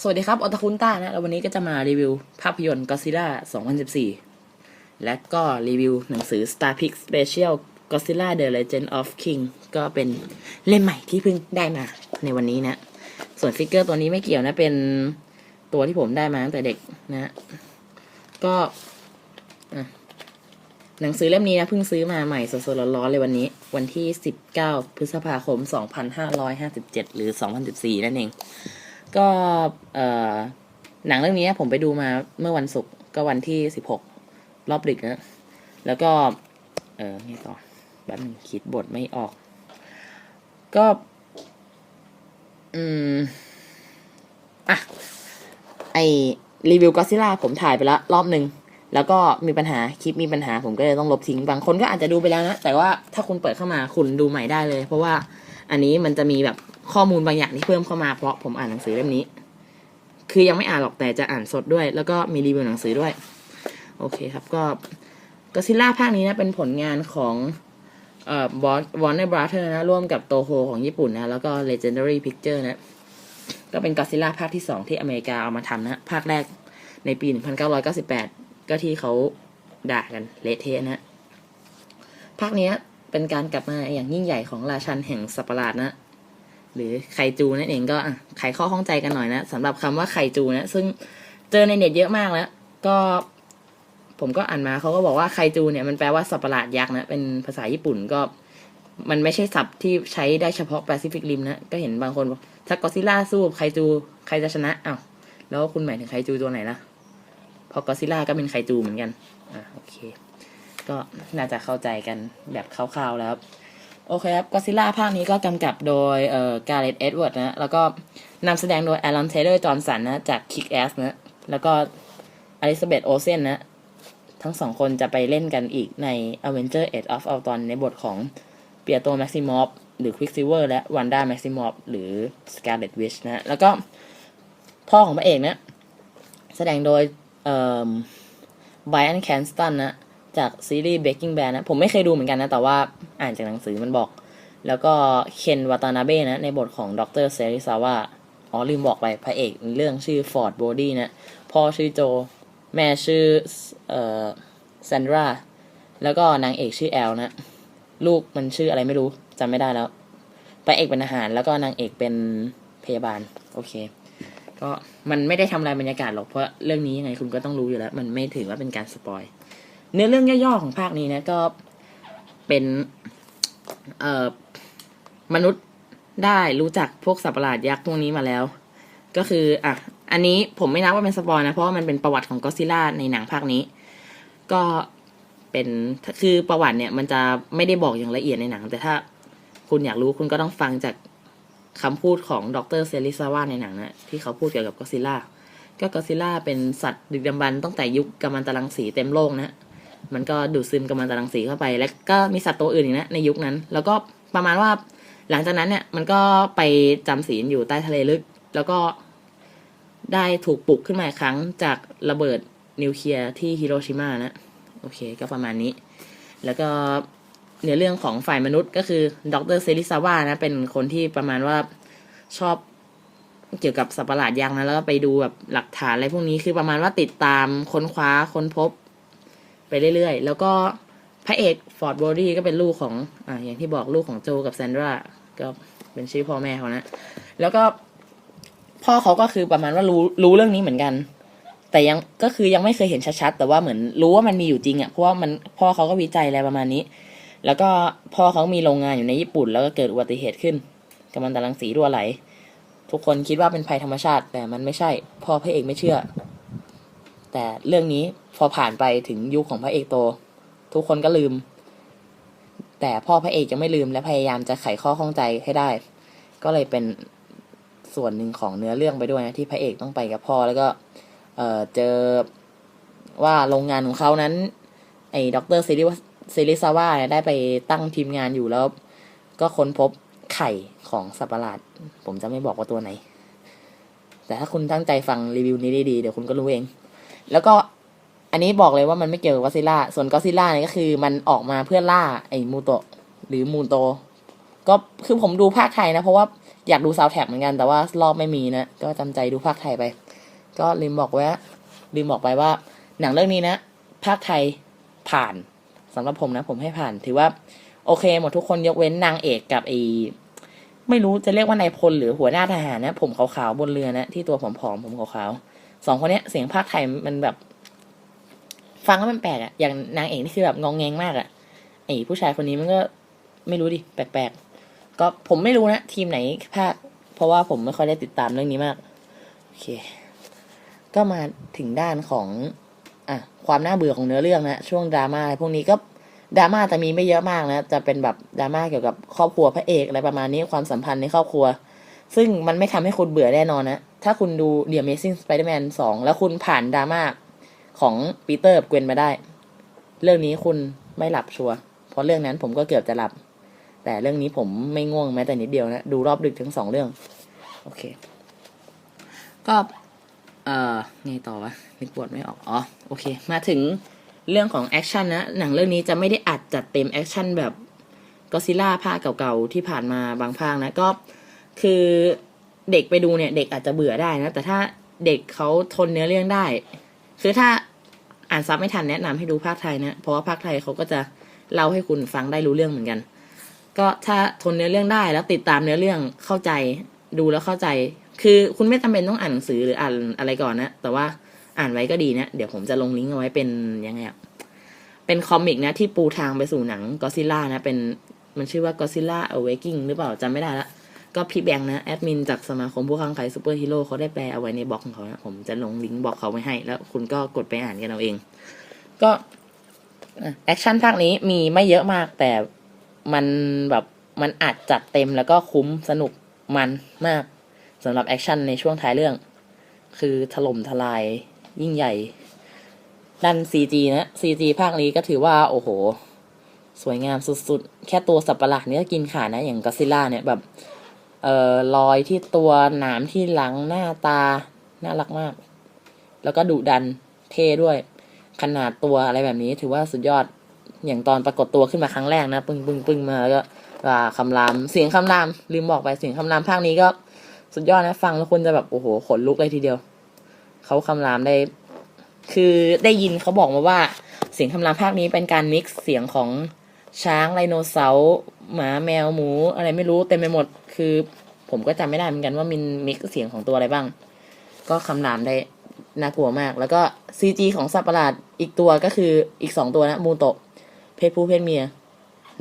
สวัสดีครับออตาคุนต้านะแล้ววันนี้ก็จะมารีวิวภาพยนตร์ Godzilla 2014 และก็รีวิวหนังสือ Star Pix Special Godzilla The Legend of King ก็เป็นเล่มใหม่ที่เพิ่งได้มาในวันนี้นะ ส่วนฟิกเกอร์ตัวนี้ไม่เกี่ยวนะ เป็นตัวที่ผมได้มาตั้งแต่เด็กนะ ก็หนังสือเล่มนี้นะเพิ่งซื้อมาใหม่สดๆร้อนๆเลยวันนี้ วันที่ 19 พฤษภาคม 2557 หรือ 2014 นั่นเอง ก็เอ่อหนังเรื่องนี้ผมไปดูมาเมื่อวันศุกร์ก็วันที่สิบหกรอบดึกนะแล้วก็ เออนี่ต่อแบบนึงคิดบทไม่ออก ก็ อืม อะ ไอรีวิวก็ซิล่าผมถ่ายไปแล้วรอบหนึ่งแล้วก็มีปัญหาคลิปมีปัญหาผมก็เลยต้องลบทิ้งบางคนก็อาจจะดูไปแล้วนะ แต่ว่าถ้าคุณเปิดเข้ามาคุณดูใหม่ได้เลย เพราะว่าอันนี้มันจะมีแบบ ข้อมูลบางอย่างที่เพิ่มเข้ามาเพราะผมอ่านหนังสือเล่มนี้ คือยังไม่อ่านหรอกแต่จะอ่านสดด้วย แล้วก็มีรีวิวหนังสือด้วย โอเคครับก็ก็ซิล่าภาคนี้นะเป็นผลงานของเอ่อบอสวอนเนอร์บราเธอร์นะร่วมกับโตโฮของญี่ปุ่นนะแล้วก็ Legendary Picture นะก็เป็นก็ซิล่าภาคที่สองที่อเมริกาเอามาทำนะ ภาคแรกในปี 1998 ก็ที่เขาด่ากันเละเทะนะภาคนี้เป็นการกลับมาอย่างยิ่งใหญ่ของราชันแห่งสัประหลาดนะ หรือไคจูนั่นเองก็ไขข้อข้องใจกันหน่อยนะสำหรับคำว่าไคจูนะ ซึ่งเจอในเน็ตเยอะมากแล้ว ก็ผมก็อ่านมาเขาก็บอกว่าไคจูเนี่ยมันแปลว่าสัตว์ประหลาดยักษ์นะ เป็นภาษาญี่ปุ่นก็ มันไม่ใช่ศัพท์ที่ใช้ได้เฉพาะแปซิฟิกริมนะ ก็เห็นบางคนบอกถ้ากอซิล่าสู้ไคจูใครจะชนะอ้าวแล้วคุณหมายถึงไคจูตัวไหนล่ะพรากอซิล่าก็เป็นไคจูเหมือนกันอะโอเค ก็น่าจะเข้าใจกันแบบคร่าวๆแล้ว โอเคครับก็ซิล่าภาคนี้ก็กำกับโดยเอ่อการ์เรตเอ็ดเวิร์ดนะ แล้วก็นำแสดงโดยแอลอนเทเลอร์จอห์นสันนะ จาก Kick Ass นะ แล้วก็อลิซาเบธโอเซนนะ ทั้งสองคนจะไปเล่นกันอีกใน Avenger Age of Ultron ในบทของเปียโตแม็กซิมอฟหรือ Quicksilver และวันด้าแม็กซิมอฟหรือ Scarlet Witch นะ แล้วก็พ่อของพระเอกนะ แสดงโดยเอ่อไบรอันแคนสตันนะ จากซีรีส์ Breaking Bad นะ ผมไม่เคยดูเหมือนกันนะ แต่ว่าอ่านจากหนังสือมันบอก แล้วก็เคนวาตานาเบะนะ ในบทของดรเซริซาวะอ๋อลืมบอกไปพระเอกในเรื่องชื่อฟอร์ดโบดี้นะพ่อชื่อโจ แม่ชื่อเอ่อแซนดราแล้วก็นางเอกชื่อแอลนะ ลูกมันชื่ออะไรไม่รู้จำไม่ได้แล้วพระเอกเป็นอาหาร แล้วก็นางเอกเป็นพยาบาล โอเค ก็มันไม่ได้ทำลายบรรยากาศหรอกเพราะเรื่องนี้ยังไงคุณก็ต้องรู้อยู่แล้ว มันไม่ถือว่าเป็นการสปอย เนื้อเรื่องย่อๆของภาคนี้นะก็เป็นเอ่อมนุษย์ได้รู้จักพวกสัตว์ประหลาดยักษ์พวกนี้มาแล้ว ก็คืออะอันนี้ผมไม่นับว่าเป็นสปอยนะ เพราะว่ามันเป็นประวัติของก็ซิล่าในหนังภาคนี้ ก็เป็นคือประวัติเนี่ย มันจะไม่ได้บอกอย่างละเอียดในหนัง แต่ถ้าคุณอยากรู้คุณก็ต้องฟังจากคำพูดของดรเซริซาวะในหนังนะที่เขาพูดเกี่ยวกับก็ซิล่าก็ก็ซิล่าเป็นสัตว์ดึกดำบรรพ์ตั้งแต่ยุคกัมมันตรังสีเต็มโลกนะ มันก็ดูดซึมกัมมันตรังสีเข้าไป แล้วก็มีสัตว์ตัวอื่นอีกนะในยุคนั้น แล้วก็ประมาณว่าหลังจากนั้นเนี่ยมันก็ไปจำศีลอยู่ใต้ทะเลลึก แล้วก็ได้ถูกปลุกขึ้นมาอีกครั้งจากระเบิดนิวเคลียร์ที่ฮิโรชิมานะ โอเคก็ประมาณนี้ แล้วก็เนื้อเรื่องของฝ่ายมนุษย์ก็คือดรเซริซาวะนะ เป็นคนที่ประมาณว่าชอบเกี่ยวกับสัตว์ประหลาดยักษ์นะ แล้วก็ไปดูแบบหลักฐานอะไรพวกนี้คือประมาณว่าติดตามค้นคว้าค้นพบ ไปเรื่อยๆ แล้วก็พระเอกฟอร์ดบอดี้ก็เป็นลูกของอ่าอย่างที่บอกลูกของโจกับแซนดราก็เป็นชื่อพ่อแม่เขานะ แล้วก็พ่อเขาก็คือประมาณว่ารู้รู้เรื่องนี้เหมือนกัน แต่ยังก็คือยังไม่เคยเห็นชัดๆ แต่ว่าเหมือนรู้ว่ามันมีอยู่จริงอะ่ะเพราะว่ามันพ่อเขาก็วิจัยอะไรประมาณนี้ แล้วก็พ่อเขามีโรงงานอยู่ในญี่ปุ่น แล้วก็เกิดอุบัติเหตุขึ้นกัมมันตรังสีรั่วไหล ทุกคนคิดว่าเป็นภัยธรรมชาติ แต่มันไม่ใช่พ่อพระเอกไม่เชื่อ แต่เรื่องนี้พอผ่านไปถึงยุคของพระเอกโต ทุกคนก็ลืม แต่พ่อพระเอกยังไม่ลืมและพยายามจะไขข้อข้องใจให้ได้ ก็เลยเป็นส่วนหนึ่งของเนื้อเรื่องไปด้วยนะที่พระเอกต้องไปกับพ่อแล้วก็ เออเจอว่าโรงงานของเขานั้น ไอ้ด็อกเตอร์ซิริซิริซาวะเนี่ยได้ไปตั้งทีมงานอยู่แล้ว ก็ค้นพบไข่ของสัตว์ประหลาด ผมจะไม่บอกว่าตัวไหน แต่ถ้าคุณตั้งใจฟังรีวิวนี้ดีๆเดี๋ยวคุณก็รู้เอง แล้วก็อันนี้บอกเลยว่ามันไม่เกี่ยวกับก็ซิล่า ส่วนก็ซิล่าเนี่ยก็คือมันออกมาเพื่อล่าไอ้มูโตหรือมูโต ก็คือผมดูภาคไทยนะ เพราะว่าอยากดูซาวแท็กเหมือนกัน แต่ว่ารอบไม่มีนะ ก็จำใจดูภาคไทยไป ก็ลืมบอกไว้ว่าลืมบอกไปว่า หนังเรื่องนี้นะภาคไทยผ่านสำหรับผมนะ ผมให้ผ่าน ถือว่า โอเค หมดทุกคนยกเว้นนางเอกกับไอไม่รู้จะเรียกว่านายพลหรือหัวหน้าทหารนะ ผมขาวๆบนเรือนะที่ตัวผอมๆผมขาวๆ สองคนเนี้ยเสียงภาคไทยมันแบบ ฟังแล้วมันแปลกอะอย่างนางเอกนี่คือแบบงองแงงมากอะไอผู้ชายคนนี้มันก็ไม่รู้ดิแปลกๆ ก็ผมไม่รู้นะ ทีมไหนภาค เพราะว่าผมไม่ค่อยได้ติดตามเรื่องนี้มาก โอเค ก็มาถึงด้านของอะความน่าเบื่อของเนื้อเรื่องนะ ช่วงดราม่าอะไรพวกนี้ก็ดราม่าจะมีไม่เยอะมากนะ จะเป็นแบบดราม่าเกี่ยวกับครอบครัวพระเอกอะไรประมาณนี้ความสัมพันธ์ในครอบครัว ซึ่งมันไม่ทำให้คุณเบื่อแน่นอนนะ ถ้าคุณดู The Amazing Spider-Man 2 แล้วคุณผ่านดราม่าของปีเตอร์กับเกวนมาได้ เรื่องนี้คุณไม่หลับชัวร์เพราะเรื่องนั้นผมก็เกือบจะหลับ แต่เรื่องนี้ผมไม่ง่วงแม้แต่นิดเดียวนะ ดูรอบดึกทั้งสองเรื่อง โอเค ก็ เอ่อไงต่อวะนึกบทไม่ออก อ๋อ โอเค มาถึงเรื่องของแอคชั่นนะ หนังเรื่องนี้จะไม่ได้อัดจัดเต็มแอคชั่นแบบก็ซิล่าภาคเก่าๆ ที่ผ่านมาบางภาคนะ ก็คือ เด็กไปดูเนี่ย เด็กอาจจะเบื่อได้นะ แต่ถ้าเด็กเขาทนเนื้อเรื่องได้ คือถ้าอ่านซับไม่ทันแนะนำให้ดูภาคไทยนะ เพราะว่าภาคไทยเขาก็จะเล่าให้คุณฟังได้รู้เรื่องเหมือนกัน ก็ถ้าทนเนื้อเรื่องได้แล้วติดตามเนื้อเรื่องเข้าใจดูแล้วเข้าใจ คือคุณไม่จำเป็นต้องอ่านหนังสือหรืออ่านอะไรก่อนนะ แต่ว่าอ่านไว้ก็ดีนะ เดี๋ยวผมจะลงลิงก์เอาไว้เป็นยังไงอะเป็นคอมิกนะที่ปูทางไปสู่หนังก็ซิล่านะ เป็นมันชื่อว่า Godzilla Awakening หรือเปล่าจำไม่ได้ละ ก็พี่แบงค์นะแอดมินจากสมาคมผู้ค้าขายซูเปอร์ฮีโร่เขาได้แปลเอาไว้ในบล็อกของเขานะผมจะลงลิงก์บล็อกเขาไว้ให้ แล้วคุณก็กดไปอ่านกันเอาเอง ก็แอคชั่นภาคนี้มีไม่เยอะมากแต่มันแบบมันอัดจัดเต็มแล้วก็คุ้มสนุกมันมากสำหรับแอคชั่นในช่วงท้ายเรื่อง คือถล่มทลายยิ่งใหญ่ด้าน CG นะ CG ภาคนี้ก็ถือว่า โอ้โห สวยงามสุดๆ แค่ตัวสับประหลาดนี่ก็กินขาดนะ อย่างก็ซิล่าเนี่ยแบบ เอ่อรอยที่ตัวหนามที่หลังหน้าตา น่ารักมาก แล้วก็ดุดันเท่ด้วย ขนาดตัวอะไรแบบนี้ ถือว่าสุดยอดอย่างตอนปรากฏตัวขึ้นมาครั้งแรกนะ ปึ้งปึ้งปึ้งมาแล้วก็อ่าคำรามเสียงคำรามลืมบอกไปเสียงคำรามภาคนี้ก็สุดยอดนะฟังแล้วคุณจะแบบโอ้โหขนลุกเลยทีเดียวเขาคำรามได้ คือได้ยินเขาบอกมาว่า เสียงคำรามภาคนี้เป็นการมิกซ์เสียงของช้างไดโนเสาร์หมาแมวหมู อะไรไม่รู้เต็มไปหมด คือผมก็จำไม่ได้เหมือนกันว่ามินมิกเสียงของตัวอะไรบ้าง ก็คำรามได้น่ากลัวมาก แล้วก็ซีจีของสัตว์ประหลาดอีกตัวก็คืออีกสองตัวนะมูโตะเพศผู้เพศเมีย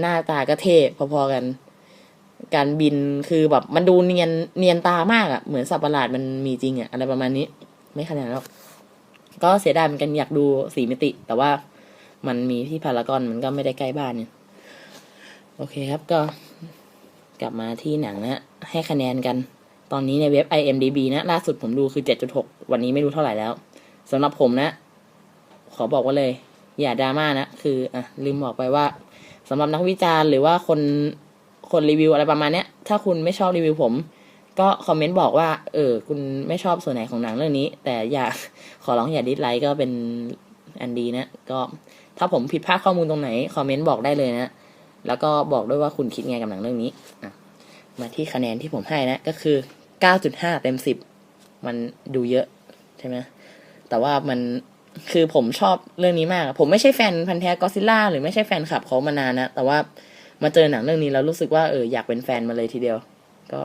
หน้าตาก็เท่พอๆกัน การบินคือแบบมันดูเนียนเนียนตามากอะ่ะเหมือนสัตว์ประหลาดมันมีจริงอะ่ะอะไรประมาณนี้ ไม่ขนาดนั้นหรอกก็เสียดายเหมือนกันอยากดูสีมิติ แต่ว่ามันมีที่พารากอนมันก็ไม่ได้ใกล้บ้านเนี่ย โอเคครับก็ กลับมาที่หนังนะให้คะแนนกัน ตอนนี้ในเว็บ IMDB นะล่าสุดผมดูคือ 7.6 วันนี้ไม่รู้เท่าไหร่แล้วสำหรับผมนะ ขอบอกว่าเลย อย่าดราม่านะ คืออะลืมบอกไปว่าสำหรับนักวิจารณ์หรือว่าคนคนรีวิวอะไรประมาณเนี้ย ถ้าคุณไม่ชอบรีวิวผม ก็คอมเมนต์บอกว่า เออ คุณไม่ชอบส่วนไหนของหนังเรื่องนี้ แต่อย่าขอร้องอย่าดิสไลค์ก็เป็นอันดีนะ ก็ถ้าผมผิดพลาดข้อมูลตรงไหน คอมเมนต์บอกได้เลยนะ แล้วก็บอกด้วยว่าคุณคิดไงกับหนังเรื่องนี้อะ มาที่คะแนนที่ผมให้นะ ก็คือ 9.5 เต็ม 10 มันดูเยอะใช่ไหมแต่ว่ามันคือผมชอบเรื่องนี้มาก ผมไม่ใช่แฟนพันธ์แท้ก็ซิล่าหรือไม่ใช่แฟนคลับเขามานานนะ แต่ว่ามาเจอหนังเรื่องนี้แล้วรู้สึกว่าเอออยากเป็นแฟนมาเลยทีเดียว ก็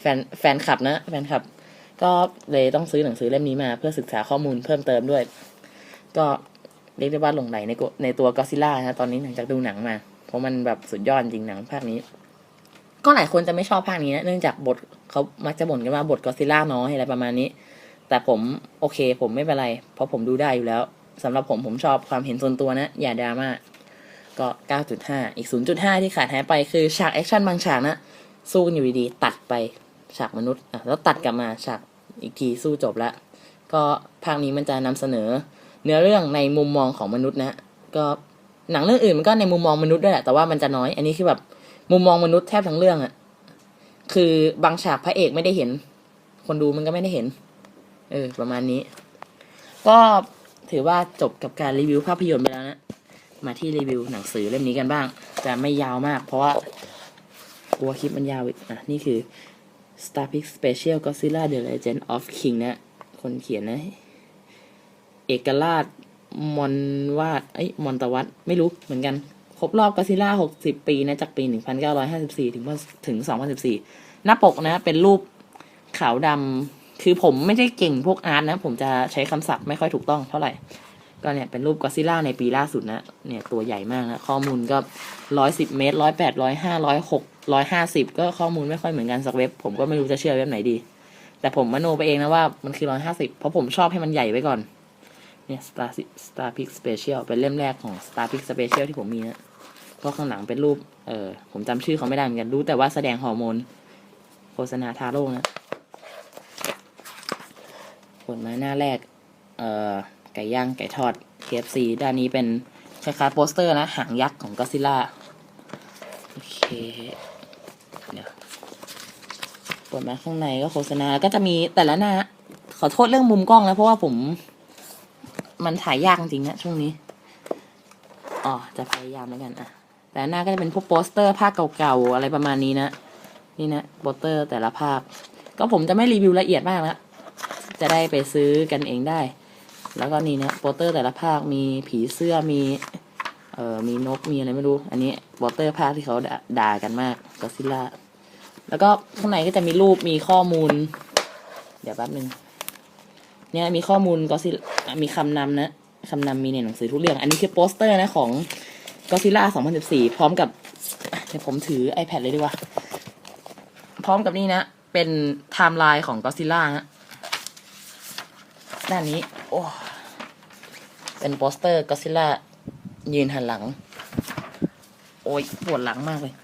แฟนแฟนคลับนะแฟนคลับ ก็เลยต้องซื้อหนังสือเล่มนี้มา เพื่อศึกษาข้อมูลเพิ่มเติมด้วย ก็เรียกได้ว่าหลงไหลในในตัวก็ซิล่านะตอนนี้หลังจากดูหนังมา เพราะมันแบบสุดยอดจริงหนังภาคนี้ ก็หลายคนจะไม่ชอบภาคนี้นะเนื่องจากบทเขามักจะบ่นกันว่าบทก็ซิล่าน้อยอะไรประมาณนี้ แต่ผมโอเค ผมไม่เป็นไร เพราะผมดูได้อยู่แล้วสำหรับผมผมชอบความเห็นส่วนตัวนะ อย่าดราม่าก็ 9.5 อีก 0.5 ที่ขาดหายไปคือฉากแอคชั่นบางฉากนะสู้กันอยู่ดีๆตัดไปฉากมนุษย์อะแล้วตัดกลับมาฉากอีกทีสู้จบแล้วก็ภาคนี้มันจะนำเสนอ เนื้อเรื่องในมุมมองของมนุษย์นะ ก็หนังเรื่องอื่นมันก็ในมุมมองมนุษย์ด้วยแหละแต่ว่ามันจะน้อย อันนี้คือแบบ มุมมองมนุษย์แทบทั้งเรื่องอะคือบางฉากพระเอกไม่ได้เห็น คนดูมันก็ไม่ได้เห็น เออ ประมาณนี้ ก็ถือว่าจบกับการรีวิวภาพยนตร์ไปแล้วนะ มาที่รีวิวหนังสือเล่มนี้กันบ้าง จะไม่ยาวมาก เพราะว่ากลัวคลิปมันยาวอีก อะ นี่คือ Star Pix Special Godzilla The Legend of King นะ คนเขียนนะ เอกราชมอนวาด เอ้ย มอนตะวัตไม่รู้เหมือนกัน รบรอบก็ซิล่า 60 ปีนะจากปี 1954 ถึงถึง 2014 หน้าปกนะเป็นรูปขาวดำคือผมไม่ได้เก่งพวกอาร์ตนะ ผมจะใช้คำศัพท์ไม่ค่อยถูกต้องเท่าไหร่ ก็เนี่ยเป็นรูปก็ซิล่าในปีล่าสุดนะ เนี่ยตัวใหญ่มากนะ ข้อมูลก็ 110 เมตร 108 105 106 150 ก็ข้อมูลไม่ค่อยเหมือนกันสักเว็บ ผมก็ไม่รู้จะเชื่อเว็บไหนดี แต่ผมมโนไปเองนะว่ามันคือ 150 เพราะผมชอบให้มันใหญ่ไว้ก่อนเนี่ย Star Star Pix Special เป็นเล่มแรกของ Star Pix Special ที่ผมมีนะ เพราะข้างหลังเป็นรูป เออผมจำชื่อเขาไม่ได้เหมือนกัน รู้แต่ว่าแสดงฮอร์โมน โฆษณาทาโร่นะผลมาหน้าแรก เอ่อ ไก่ย่าง ไก่ทอด KFC ด้านนี้เป็นคล้ายๆโปสเตอร์นะ หางยักษ์ของก็ซิล่า โอเค เดี๋ยวเปิดมาข้างในก็โฆษณา ก็จะมีแต่ละหน้า ขอโทษเรื่องมุมกล้องนะ เพราะว่าผม มันถ่ายยากจริงๆนะช่วงนี้ อ๋อ จะพยายามแล้วกันอะ แต่หน้าก็จะเป็นพวกโปสเตอร์ภาคเก่าๆอะไรประมาณนี้นะ นี่นะโปสเตอร์แต่ละภาค ก็ผมจะไม่รีวิวละเอียดมากแล้วจะได้ไปซื้อกันเองได้ แล้วก็นี่นะโปสเตอร์แต่ละภาคมีผีเสื้อมีเอ่อมีนกมีอะไรไม่รู้ อันนี้โปสเตอร์ภาคที่เขาด่าด่ากันมากก็ซิล่า แล้วก็ข้างในก็จะมีรูปมีข้อมูล เดี๋ยวแป๊บนึง เนี่ยมีข้อมูลก็ซิมีคำนำนะคำนำมีในหนังสือทุกเรื่อง อันนี้คือโปสเตอร์นะของ ก็ซิล่า2014 พร้อมกับเดี๋ยวผมถือ iPad เลยดีกว่า พร้อมกับนี่นะ เป็นไทม์ไลน์ของก็ซิล่านะด้านนี้ โอ้ เป็นโปสเตอร์ก็ซิล่ายืนหันหลัง โอ้ยปวดหลังมากเลย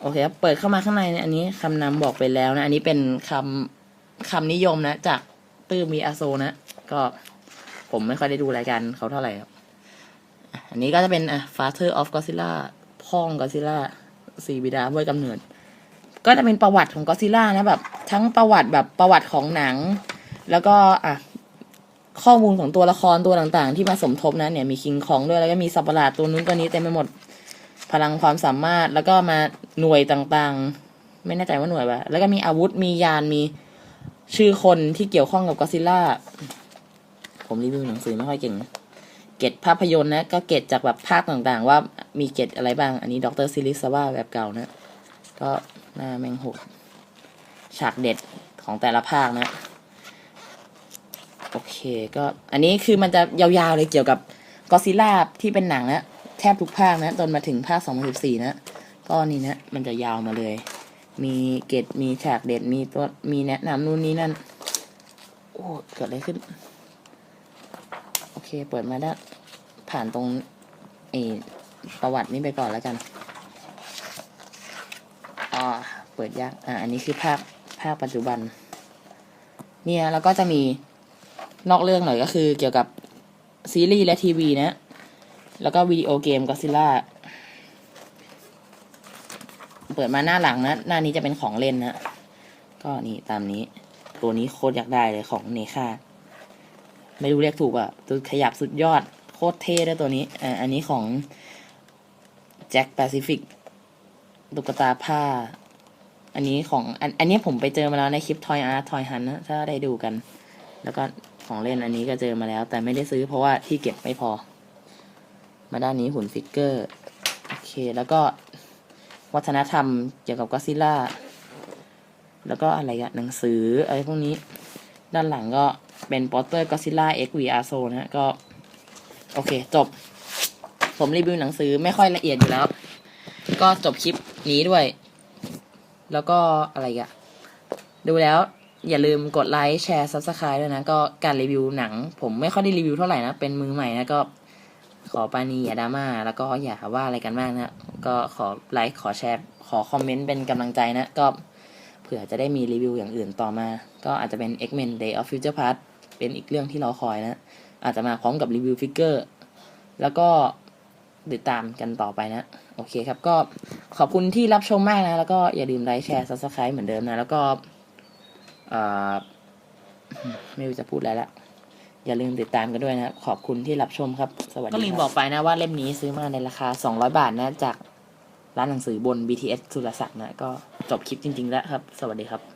โอเคครับเปิดเข้ามาข้างในเนี่ยอันนี้คำนำบอกไปแล้วนะ อันนี้เป็นคำคำนิยมนะ จากตื้อมีอาโซนะ ก็ผมไม่ค่อยได้ดูรายการเขาเท่าไหร่ครับ อันนี้ก็จะเป็นอะ Father of Godzilla พ่องก็ซิล่าสี่บิดาเว้ยกำเนิด ก็จะเป็นประวัติของก็ซิล่านะแบบ ทั้งประวัติแบบประวัติของหนัง แล้วก็อะข้อมูลของตัวละครตัวต่างๆ ที่มาสมทบนะเนี่ยมีคิงคองด้วยแล้วก็มีสัประหลาดตัวนู้นตัวนี้เต็มไปหมดพลังความสามารถแล้วก็มาหน่วยต่างๆ ไม่แน่ใจว่าหน่วยปะแล้วก็มีอาวุธมียานมีชื่อคนที่เกี่ยวข้องกับก็ซิล่า ผมรีวิวหนังสือไม่ค่อยเก่งนะ เกตภาพยนตร์นะ ก็เกตจากแบบภาคต่างๆ ว่ามีเกตอะไรบ้าง อันนี้ด็อกเตอร์ซิลิสว่าแบบเก่านะ ก็หน้าแมงหกฉากเด็ดของแต่ละภาคนะ โอเคก็อันนี้คือมันจะยาวๆเลยเกี่ยวกับก็ซิล่าที่เป็นหนังนะ แทบทุกภาคนะ จนมาถึงภาค 2014 นะ ก็นี่นะ มันจะยาวมาเลย มีเกตมีฉากเด็ดมีตัวมีแนะนำนู่นนี่นั่น โอ้เกิดอะไรขึ้น เคเปิดมาได้ ผ่านตรงเอประวัตินี้ไปก่อนแล้วกันอ่าเปิดยาก อ่า อันนี้คือภาคภาคปัจจุบัน เนี่ยแล้วก็จะมีนอกเรื่องหน่อยก็คือเกี่ยวกับซีรีส์และทีวีนะ แล้วก็วิดีโอเกมก็ซิล่า เปิดมาหน้าหลังนะ หน้านี้จะเป็นของเล่นนะ ก็นี่ตามนี้ ตัวนี้โคตรอยากได้เลยของเนค่า ไม่รู้เรียกถูกอะตัวขยับสุดยอด โคตรเท่ด้วยตัวนี้อ่าอันนี้ของแจ็คแปซิฟิกตุ๊กตาผ้า อันนี้ของอันอันนี้ผมไปเจอมาแล้วในคลิปทอยอาร์ทอยฮันนะถ้าได้ดูกัน แล้วก็ของเล่นอันนี้ก็เจอมาแล้ว แต่ไม่ได้ซื้อเพราะว่าที่เก็บไม่พอ มาด้านนี้หุ่นฟิกเกอร์โอเคแล้วก็วัฒนธรรมเกี่ยวกับก็ซิล่าแล้วก็อะไรอะหนังสืออะไรพวกนี้ ด้านหลังก็ เป็นโปสเตอร์ก็ซิล่า X VR Zone นะฮะ ก็ โอเค จบ ผมรีวิวหนังสือไม่ค่อยละเอียดอยู่แล้ว ก็จบคลิปนี้ด้วย แล้วก็อะไรอะดูแล้วอย่าลืมกดไลค์แชร์ Subscribe ด้วยนะ ก็การรีวิวหนัง ผมไม่ค่อยได้รีวิวเท่าไหร่นะ เป็นมือใหม่นะ ก็ขอปานีอย่าดราม่า แล้วก็อย่าว่าอะไรกันมากนะ ก็ขอไลค์ขอแชร์ ขอคอมเมนต์เป็นกำลังใจนะ ก็เผื่อจะได้มีรีวิวอย่างอื่นต่อมา ก็อาจจะเป็น X-Men Day of Future Past เป็นอีกเรื่องที่รอคอยนะ อาจจะมาพร้อมกับรีวิวฟิกเกอร์ แล้วก็ติดตามกันต่อไปนะ โอเคครับ ก็ขอบคุณที่รับชมมากนะ แล้วก็อย่าลืมไลค์แชร์ Subscribe เหมือนเดิมนะ แล้วก็ไม่รู้จะพูดอะไรละ อย่าลืมติดตามกันด้วยนะ ขอบคุณที่รับชมครับ สวัสดีก็ลืมบอกไปนะว่าเล่มนี้ซื้อมาในราคา 200 บาทนะ จากร้านหนังสือบน BTS สุรศักดิ์นะ ก็จบคลิปจริง ๆ แล้วครับ สวัสดีครับ